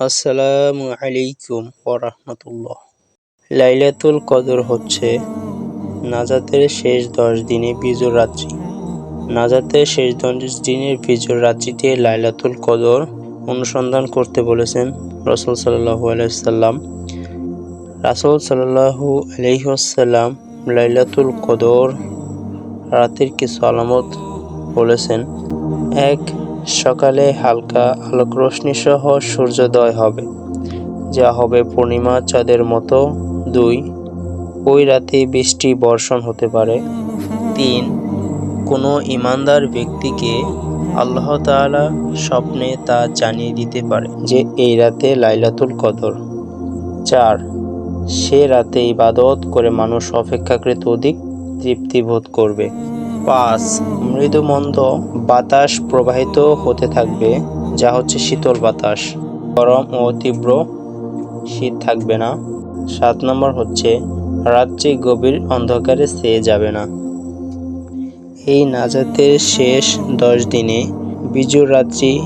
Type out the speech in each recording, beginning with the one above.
আসসালামু আলাইকুম লাইলাতুল কদর হচ্ছে নাজাতের শেষ দশ দিনে বিজুর রাত্রি। নাজাতের শেষ দশ দিনের বিজুর রাত্রিতে লাইলাতুল কদর অনুসন্ধান করতে বলেছেন রসুল সাল্লাহু আলাইসাল্লাম রাসুল সাল্লাহু আলহিহাসাল্লাম লাইলাতুল কদর রাতের কিছু আলামত বলেছেন। এক সকালে হালকা আলোক রশ্মি সহ সূর্যোদয় হবে, যা হবে পূর্ণিমা চাঁদের মতো। দুই, ওই রাতে বৃষ্টি বর্ষণ হতে পারে। তিন, কোনো ইমানদার ব্যক্তিকে আল্লাহ তাআলা স্বপ্নে তা জানিয়ে দিতে পারে যে এই রাতে লাইলাতুল কদর। চার, সে রাতে ইবাদত করে মানুষ অপেক্ষাকৃত অধিক তৃপ্তি বোধ করবে। পাঁচ, মৃদুমন্দ বাতাস প্রবাহিত হতে থাকবে, যা হচ্ছে শীতল বাতাস। গরম ও তীব্র শীত থাকবে না। সাত নম্বর হচ্ছে, রাত্রি গভীর অন্ধকারে চেয়ে যাবে না। এই নাজাতের শেষ দশ দিনে বিজুর রাত্রি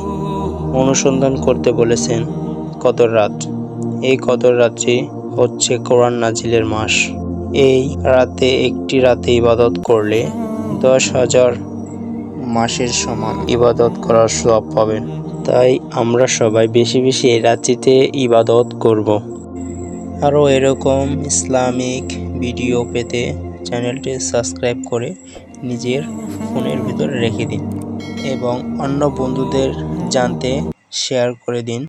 অনুসন্ধান করতে বলেছেন কদর রাত। এই কদর রাত্রি হচ্ছে কোরআন নাজিলের মাস। এই রাতে একটি রাতে ইবাদত করলে দশ হাজার মাসের সমান ইবাদত করার সব পাবেন তাই আমরা সবাই বেশি বেশি এই রাত্রিতে ইবাদত করব। আরও এরকম ইসলামিক ভিডিও পেতে চ্যানেলটি সাবস্ক্রাইব করে নিজের ফোনের ভিতরে রেখে দিন এবং অন্য বন্ধুদের জানতে শেয়ার করে দিন